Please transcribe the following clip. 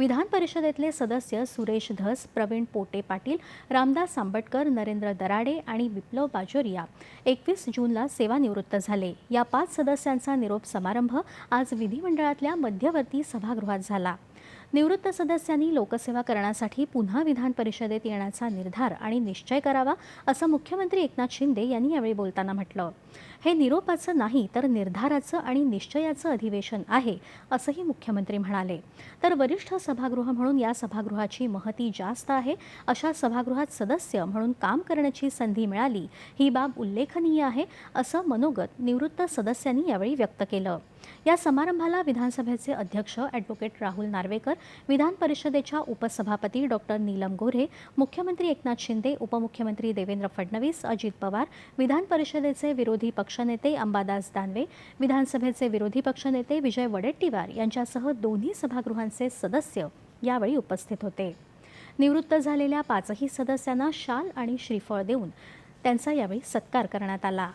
विधान परिषदेतले सदस्य सुरेश धस प्रवीण पोटे पाटील रामदास आंबटकर नरेंद्र दराडे आणि विप्लव बाजोरिया. एकवीस जूनला सेवानिवृत्त झाले. या पाच सदस्यांचा निरोप समारंभ आज विधिमंडळातल्या मध्यवर्ती सभागृहात झाला. निवृत्त सदस्यांनी लोकसेवा करण्यासाठी पुन्हा विधान परिषदेत येण्याचा निर्धार आणि निश्चय करावा असं मुख्यमंत्री एकनाथ शिंदे यांनी यावेळी बोलताना म्हटलं. हे निरोपाचं नाही तर निर्धाराचं आणि निश्चयाचं अधिवेशन आहे असंही मुख्यमंत्री म्हणाले. तर वरिष्ठ सभागृह म्हणून या सभागृहाची महती जास्त आहे अशा सभागृहात सदस्य म्हणून काम करण्याची संधी मिळाली ही बाब उल्लेखनीय आहे असं मनोगत निवृत्त सदस्यांनी यावेळी व्यक्त केलं. या समारंभाला विधानसभेचे अध्यक्ष ॲडव्होकेट राहुल नार्वेकर विधान परिषदेच्या उपसभापती डॉक्टर नीलम गोऱ्हे मुख्यमंत्री एकनाथ शिंदे उपमुख्यमंत्री देवेंद्र फडणवीस अजित पवार विधान परिषदेचे विरोधी पक्षनेते अंबादास दानवे विधानसभेचे विरोधी पक्षनेते विजय वडेट्टीवार यांच्यासह दोन्ही सभागृहांचे सदस्य यावेळी उपस्थित होते. निवृत्त झालेल्या पाचही सदस्यांना शाल आणि श्रीफळ देऊन त्यांचा यावेळी सत्कार करण्यात आला.